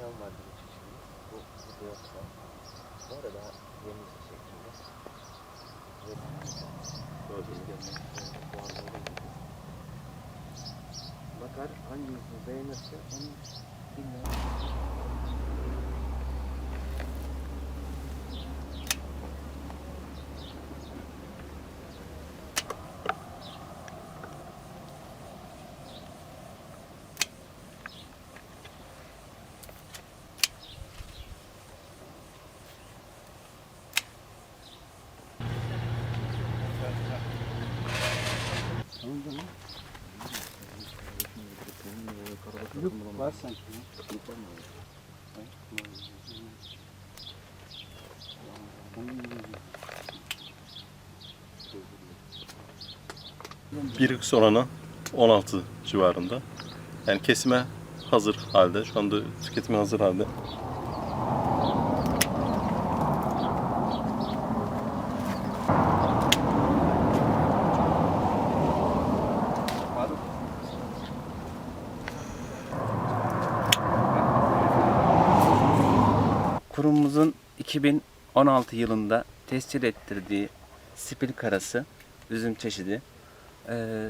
Ve efendim vardı bu çeşitimiz. Bu burada yoksa. Bu arada yeni. Ve anda öyle değil. Bakar hangisini beğenirse onu dinler. Tamam tamam. Yok var sanki. Bir X oranı 16 civarında. Yani kesime hazır halde. Şu anda tüketime hazır halde. 2016 yılında tescil ettirdiği spil karası üzüm çeşidi. Ee,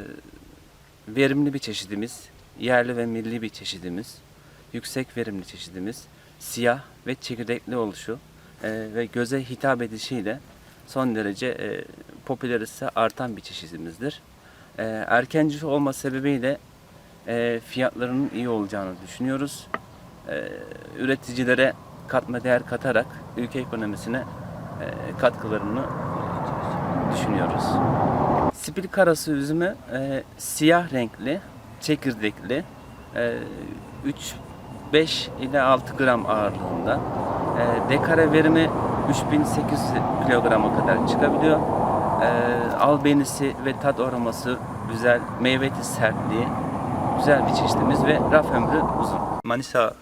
verimli bir çeşidimiz, yerli ve milli bir çeşidimiz, yüksek verimli çeşidimiz, siyah ve çekirdekli oluşu e, ve göze hitap edişiyle son derece e, popülaritesi artan bir çeşidimizdir. E, erkenci olma sebebiyle e, fiyatlarının iyi olacağını düşünüyoruz. E, üreticilere katma değer katarak ülke ekonomisine e, katkılarını düşünüyoruz. Spil karası üzümü e, siyah renkli, çekirdekli, e, 3 5 ile 6 gram ağırlığında. E, dekare verimi 3800 kilograma kadar çıkabiliyor. E, albenisi ve tat aroması güzel, meyveti sertliği güzel bir çeşitimiz ve raf ömrü uzun. Manisa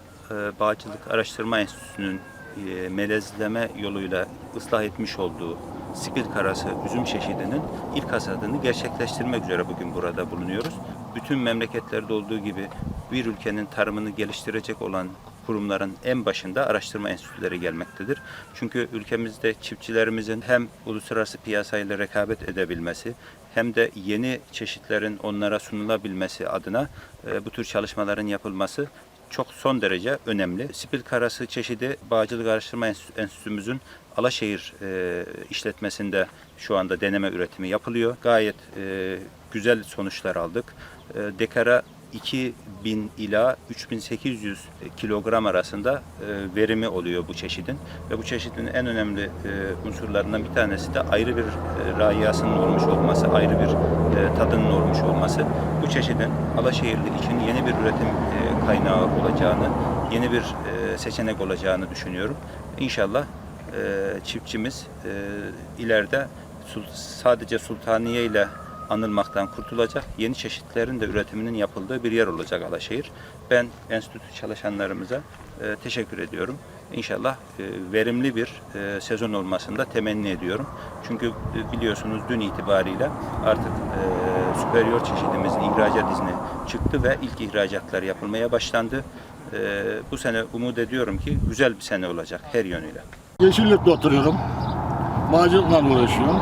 Bağcılık Araştırma Enstitüsü'nün e, melezleme yoluyla ıslah etmiş olduğu spil karası üzüm çeşidinin ilk hasadını gerçekleştirmek üzere bugün burada bulunuyoruz. Bütün memleketlerde olduğu gibi bir ülkenin tarımını geliştirecek olan kurumların en başında araştırma enstitüleri gelmektedir. Çünkü ülkemizde çiftçilerimizin hem uluslararası piyasayla rekabet edebilmesi hem de yeni çeşitlerin onlara sunulabilmesi adına e, bu tür çalışmaların yapılması çok son derece önemli. Spil karası çeşidi Bağcılık Araştırma Enstitü- Enstitümüzün Alaşehir e, işletmesinde şu anda deneme üretimi yapılıyor. Gayet e, güzel sonuçlar aldık. E, dekara 2000 ila 3800 kilogram arasında e, verimi oluyor bu çeşidin ve bu çeşidin en önemli e, unsurlarından bir tanesi de ayrı bir e, rayasının olmuş olması, ayrı bir tadının olmuş olması. Bu çeşidin Alaşehirli için yeni bir üretim kaynağı olacağını, yeni bir e, seçenek olacağını düşünüyorum. İnşallah e, çiftçimiz e, ileride sadece Sultaniye ile anılmaktan kurtulacak, yeni çeşitlerin de üretiminin yapıldığı bir yer olacak Alaşehir. Ben enstitü çalışanlarımıza e, teşekkür ediyorum. İnşallah e, verimli bir e, sezon olmasını da temenni ediyorum. Çünkü e, biliyorsunuz dün itibariyle artık superior çeşidimizin ihracat izni çıktı ve ilk ihracatlar yapılmaya başlandı. Bu sene umut ediyorum ki güzel bir sene olacak her yönüyle. Yeşillik'te oturuyorum. Bağcılıkla uğraşıyorum.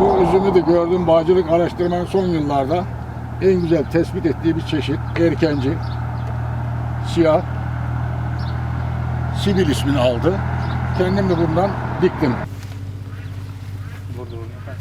Bu üzümü de gördüm. Bağcılık araştırmanın son yıllarda en güzel tespit ettiği bir çeşit. Erkenci. Siyah. Sibil ismini aldı. Kendim de bundan diktim. Burada burada.